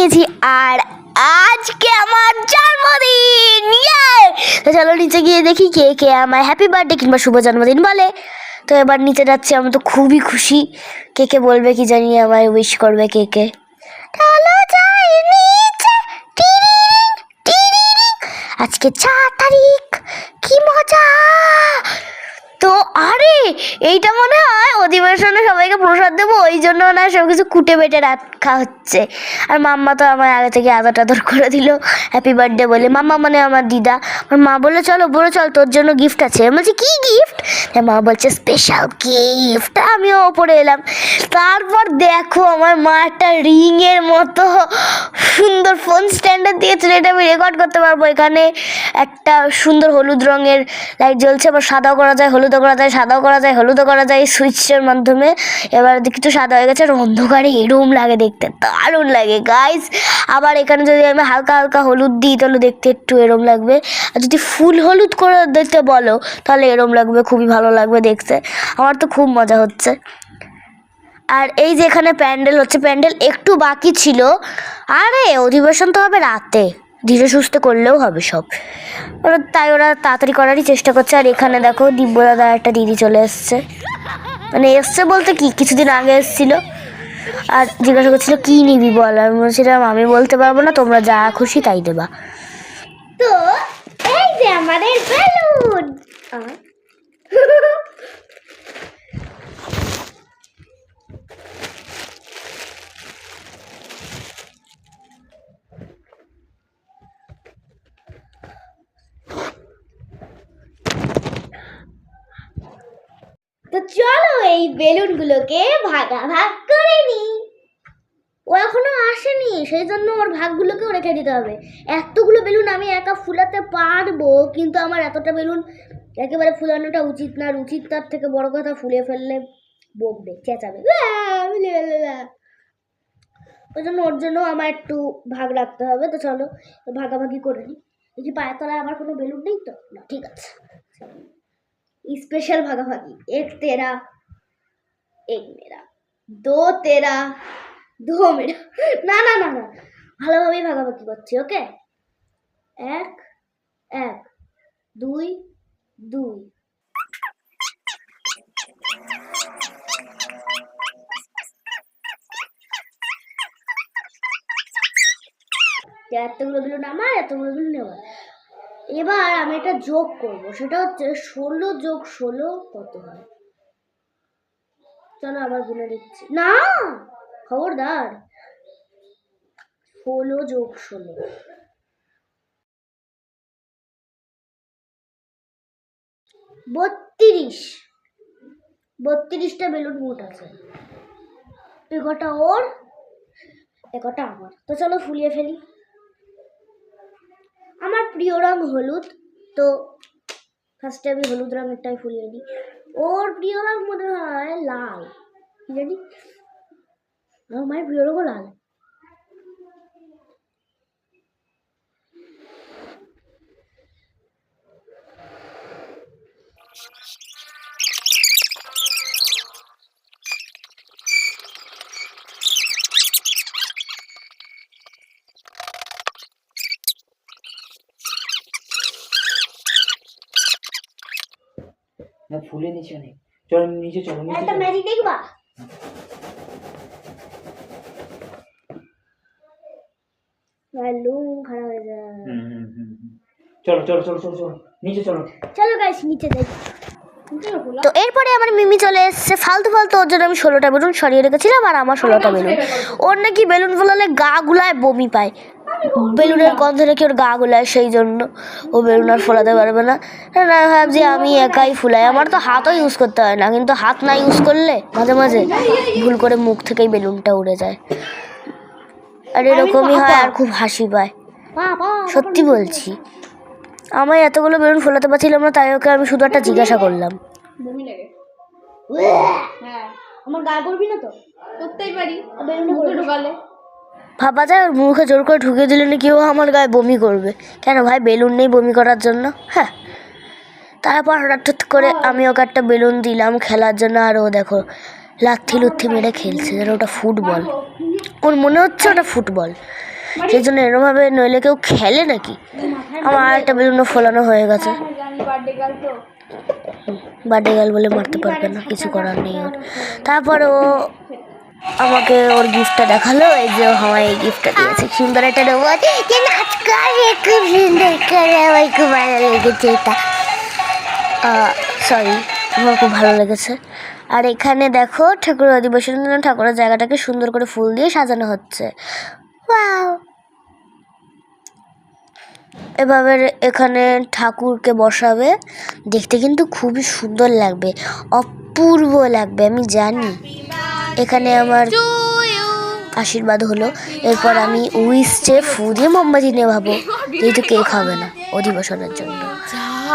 নিয়েছি আর আজকে আমার জন্মদিন! তো চলো নিচে গিয়ে দেখি কে কে আমার হ্যাপি বার্থডে কিংবা শুভ জন্মদিন বলে। তো এবার নিচে যাচ্ছি, আমি তো খুবই খুশি। কে কে বলবে কি জানি, আমায় উইশ করবে কে কে। আজকে চার তারিখ, কি মজা! তো আরে, এইটা মনে হয় অধিবেশনে সবাইকে প্রসাদ দেবো, ওই জন্য না সব কিছু কুটে বেটে রাখা হচ্ছে আর মাম্মা তো আমার আগে থেকে আদর টাদর করে দিল হ্যাপি বার্থডে বলে। মাম্মা মানে আমার দিদা। আমার মা বলল, চলো বড় চল, তোর জন্য গিফট আছে। আমি বলছি, কী গিফট মা বলছে স্পেশাল গিফট আমিও ওপরে এলাম। তারপর দেখো, আমার মা একটা রিংয়ের মতো সুন্দর ফোন স্ট্যান্ডার দিয়েছিল এটা আমি রেকর্ড করতে পারব। এখানে একটা সুন্দর হলুদ রঙের লাইট জ্বলছে, আবার সাদা করা যায়, হলুদও করা যায়, সাদাও করা যায়, হলুদও করা যায়, সুইচের মাধ্যমে। এবার কিছু সাদা হয়ে গেছে আর অন্ধকারে এরম লাগে দেখতে, দারুণ লাগে। গাইস আবার এখানে যদি আমি হালকা হালকা হলুদ দিই, তাহলে দেখতে একটু এরম লাগবে। আর যদি ফুল হলুদ করে দিতে বলো, তাহলে এরম লাগবে, খুবই ভালো লাগবে দেখতে। আমার তো খুব মজা হচ্ছে। আর এই যে এখানে প্যান্ডেল হচ্ছে, প্যান্ডেল একটু বাকি ছিল। আরে, অধিবেশন তো হবে রাতে। ধীরে সুস্থে করলেও হবে সব। ওরা তাই ওরা তাড়াতাড়ি করারই চেষ্টা করছে। আর এখানে দেখো দিব্য দাদা একটা দিদি চলে এসছে। মানে এসছে বলতে কি? কিছুদিন আগে এসেছিল। আর জিজ্ঞাসা করছিল কি নিবি বল? আমি বলছিলাম আমি বলতে পারব না তোমরা যা খুশি তাই দেবা। তো এই যে আমাদের বেলুন তো চলো এই ভাগা ভাগ করে নিই। ও এখনও আসেনি সেই জন্য ওর ভাগগুলোকে রেখে দিতে হবে। এতগুলো বেলুন আমি একা ফুলাতে পারব, কিন্তু আমার এতটা বেলুন একেবারে ফুলানোটা উচিত না উচিত তার থেকে বড় কথা ফুলে ফেললে বকবে, চেঁচাবে। ওই জন্য ওর জন্য আমার একটু ভাগ রাখতে হবে, তো চলো, ভাগাভাগি করে নিই। এই যে পায়ের তলায় আমার কোনো বেলুন নেই তো? না, ঠিক আছে। স্পেশাল ভাগাভাগি, এক তেরা एक मेरा दो तेरा दो मेरा না না না না ভালোভাবেই ভাগাভাগি করছি ওকে এক এক দুই দুই এতগুলো বেলুন আমার এতগুলো বেলুন নেওয়ার এবার আমি একটা যোগ করব সেটা হচ্ছে ষোলো যোগ ষোলো কত হয় চলো আবার গুনে দিচ্ছি। না, খবরদার। ষোলো যোগ ষোলো। বত্রিশ। বত্রিশটা বেলুন মোট আছে। এ কটা ওর? এ কটা আমার। তো চলো ফুলিয়ে ফেলি। আমার প্রিয় রং হলুদ। তো ফার্স্টে আমি হলুদ রঙেরটাই ফুলিয়ে নিই ওর প্রিয় রং মনে হয় লাল। জানি? আমার প্রিয় রঙও লাল। না ফুলে নিচে অনেক চলো নিচে চলো নিচে একটা ম্যাজিক দেখবা? লুম খারাপ হয়ে যায়। হুম, হুম, হুম, হুম। চলো চলো চলো চলো চলো। নিচে চলো। চলো গাইস নিচে যাই। তো এরপরে আমার মিমি চলে এসেছে ফালতু ফালতু ওর জন্য আমি ষোলোটা বেলুন সরিয়ে রেখেছিলাম আর আমার ষোলোটা বেলুন। ওর নাকি বেলুন ফোলালে গা গুলায় বমি পায়। বেলুনের গন্ধ নাকি ওর গা গুলায় সেই জন্য ও বেলুন আর ফোলাতে পারবে না। না ভাবছি আমি একাই ফুলাই। আমার তো হাতও ইউজ করতে হয় না কিন্তু হাত না ইউজ করলে মাঝে মাঝে ভুল করে মুখ থেকেই বেলুনটা উড়ে যায়। আর এরকমই হয় আর খুব হাসি পায়। সত্যি বলছি। আমায় এতগুলো বেলুন ফোলাতে পারছিলাম না তাই ওকে আমি শুধু একটা জিজ্ঞাসা করলাম। হ্যাঁ আমার গা করবি না তো? করতেই পারি বেলুনে ঢোকালে। ভাবা যায়, ওর মুখে জোর করে ঢুকিয়ে দিলে নাকি ও আমার গায়ে বমি করবে। কেন ভাই, বেলুন নেই বমি করার জন্য? হ্যাঁ। তারপর হঠাৎ করে আমি ওকে একটা বেলুন দিলাম খেলার জন্য, আর ও দেখো লাথি লুথি মেরে খেলছে, যেন ওটা ফুটবল। ওর মনে হচ্ছে ওটা ফুটবল। সেই জন্য এরমভাবে নইলে কেউ খেলে নাকি? আমার আর একটা বেলুনও ফোলানো হয়ে গেছে। বার্থডে গার্ল বলে মারতে পারবে না, কিছু করার নেই ওর। তারপর ও আমাকে ওর গিফটটা দেখাল এই যে ও এই গিফটটা দিয়েছে। সুন্দর একটা রোবট। যে নাচ করে খুব সুন্দর করে আমার খুব ভালো লেগেছে এটা। সরি আমার খুব ভালো লেগেছে। আর এখানে দেখো ঠাকুর অধিবেশনের জন্য ঠাকুরের জায়গাটাকে সুন্দর করে ফুল দিয়ে সাজানো হচ্ছে। এভাবে এখানে ঠাকুরকে বসাবে দেখতে কিন্তু খুবই সুন্দর লাগবে। অপূর্ব লাগবে, আমি জানি। এখানে আমার আশীর্বাদ হলো। এরপর আমি উইসে ফু দিয়ে মোমবাতি নেভাবো যেহেতু কেক হবে না অধিবেশনের জন্য।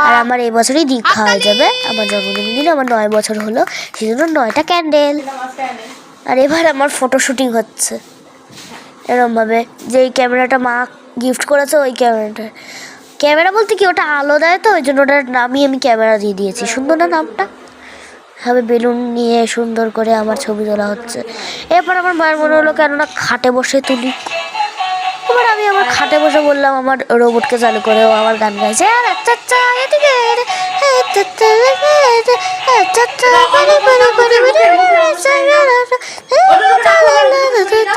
আর আমার এই বছরই দীক্ষা হয়ে যাবে। আমার জন্মদিন দিন আমার নয় বছর হলো সেই জন্য নয়টা ক্যান্ডেল। আর এবার আমার ফটো শুটিং হচ্ছে। এরমভাবে যেই ক্যামেরাটা মা গিফট করেছে, ওই ক্যামেরাটা। ক্যামেরা বলতে কি, ওটা আলো দেয় তো, ওই জন্য ওটার নামই আমি ক্যামেরা দিয়ে দিয়েছি। সুন্দর না নামটা? ভাবে বেলুন নিয়ে সুন্দর করে আমার ছবি তোলা হচ্ছে। এরপর আমার মায়ের মনে হলো কেননা খাটে বসে তুলি এবার আমি আমার খাটে বসে বললাম আমার রোবটকে চালু করে ও আমার গান গাইছে। আচ্ছা আচ্ছা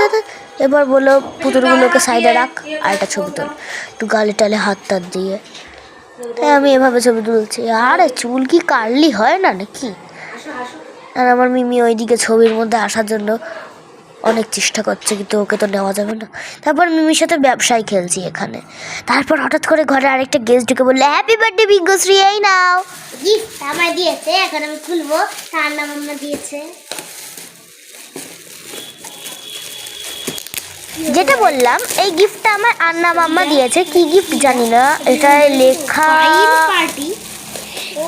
আচ্ছা, এবার বলল পুতুলগুলোকে সাইডে রাখ আর একটা ছবি তোল। একটু গালে টালে হাত টাত দিয়ে। তাই আমি এভাবে ছবি তুলছি। আরে চুল কি কার্লি হয় না নাকি? আর আমার মিমি ওইদিকে ছবির মধ্যে আসার জন্য অনেক চেষ্টা করছে কিন্তু ওকে তো নেওয়া যাবে না। তারপর মিমির সাথে ব্যবসায় খেলছি এখানে। তারপর হঠাৎ করে ঘরে আরেকটা গেস্ট ঢুকে বললে হ্যাপি বার্থডে বিজ্ঞশ্রী এই নাও। গিফট আমায় দিয়েছে এখন আমি খুলবো। তার নাম আমরা দিয়েছে। যেটা বললাম এই গিফটটা আমার আন্না মাম্মা দিয়েছে। কি গিফট জানি না এটা লেখা পার্টি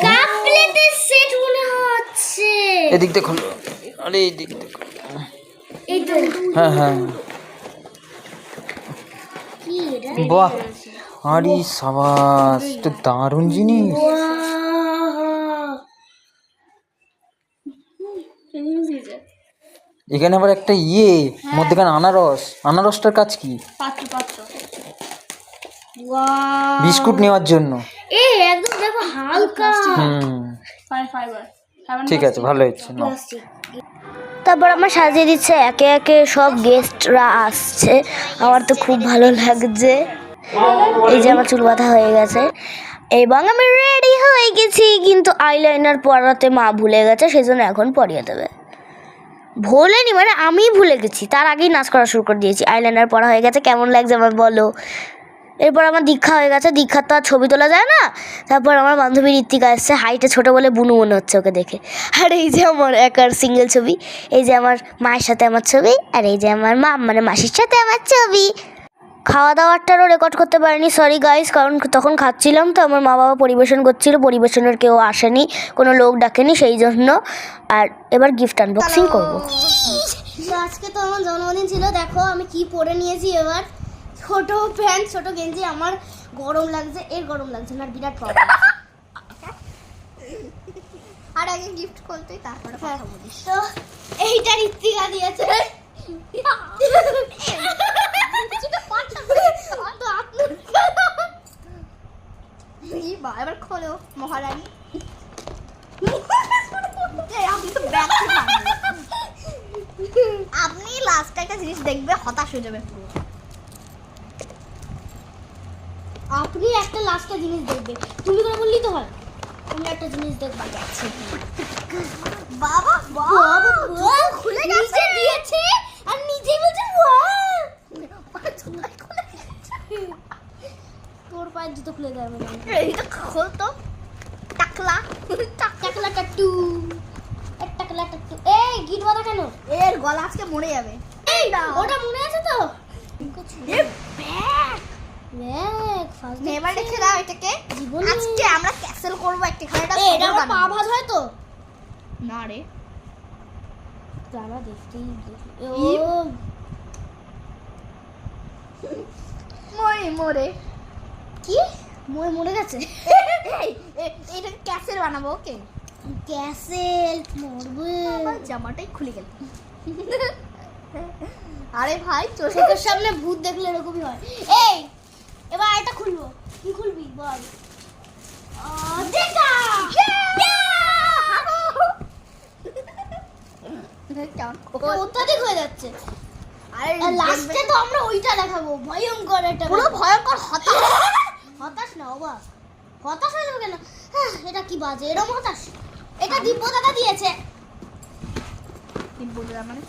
কাপ প্লেটের সেট মনে হচ্ছে এদিক দেখো আরে এদিক দেখো এই হ্যাঁ হ্যাঁ। বাহ আরে সাবাস তো দারুণ জিনিস। এখানে আবার একটা ইয়ে মধ্যেখানে আনারস। আনারসটার কাজ কি? বিস্কুট নেওয়ার জন্য। এ একদম দেখো হালকা। হুম। ফাইবার ফাইবার ঠিক আছে ভালো হয়েছে তারপর আমার সাজিয়ে দিচ্ছে একে একে সব গেস্টরা আসছে। আমার তো খুব ভালো লাগছে। এই যে আমার চুল বাঁধা হয়ে গেছে। এবং আমি রেডি হয়ে গেছি কিন্তু আইলাইনার পরাতে মা ভুলে গেছে সেই জন্য এখন পরিয়ে দেবে। ভোলেনি মানে আমি ভুলে গেছি তার আগেই নাচ করা শুরু করে দিয়েছি। আইলাইনার পরা হয়ে গেছে কেমন লাগছে আমার বলো। এরপর আমার দীক্ষা হয়ে গেছে, দীক্ষার তো আর ছবি তোলা যায় না। তারপর আমার বান্ধবী ঋত্বিকা এসছে, হাইটে ছোট বলে বুনু মনে হচ্ছে ওকে দেখে। আর এই যে আমার একার সিঙ্গেল ছবি, এই যে আমার মায়ের সাথে আমার ছবি, আর এই যে আমার মা মানে মাসির সাথে আমার ছবি। খাওয়া দাওয়ারটারও রেকর্ড করতে পারিনি সরি গাইস কারণ তখন খাচ্ছিলাম তো, আমার মা বাবা পরিবেশন করছিল, পরিবেশনের কেউ আসেনি, কোনো লোক ডাকেনি, সেই জন্য। আর এবার গিফট আনবক্সিং করব। আজকে তো আমার জন্মদিন ছিল, দেখো আমি কি পরে নিয়েছি এবার। ছোট প্যান্ট ছোট গেঞ্জি আমার গরম লাগছে এর গরম লাগছে না বিরাট প্রবলেম আর আগে গিফট খুলতে তারপরে কথা বলিস। তো এইটা ঋত্বিকা দিয়েছে। এবার খোলো মহারানী। আপনি লাস্টে একটা জিনিস দেখবে হতাশ হয়ে যাবে পুরো। আপনি একটা লাস্টে জিনিস দেখবে তুমি করে বললি তো হয়। তুমি একটা জিনিস দেখবা যাচ্ছে বাবা বাবা খুলে গেছে দিয়েছে আর নিজেই বলছে তোর পায়ের জুতো খুলে দেবে এইটা খোল তো। টাকলা টাকলা। টাট্টু টাকলা টাট্টু এই গিট বাঁধা কেন? এর গলা আজকে মরে যাবে। এই ওটা মনে আছে তো? এবার রেখে দাও এটাকে। আজকে আমরা ক্যাসেল করব একটা খেলাটা এটা পা ভাজ হয় তো। না রে। জানা দেখতেই ও। মরে মরে। কি? মরে মরে গেছে? এটা ক্যাসেল বানাবো ওকে? ক্যাসেল মরবে। জামাটাই খুলে গেল। আরে ভাই চোখের সামনে ভূত দেখলে এরকমই হয়। এই এবার এটা খুলবো। কি খুলবি বল? আহ, দেখা! ওটা অত্যাধিক হয়ে যাচ্ছে। আর লাস্টে তো আমরা ওইটা দেখাবো। ভয়ঙ্কর পুরো ভয়ঙ্কর হতাশ। হতাশ না হতাশ হয়ে যাবে কেন? আহ, এটা কি বাজে? এরকম হতাশ। এটা দিব্য দাদা দিয়েছে। দিব্য দাদা মানে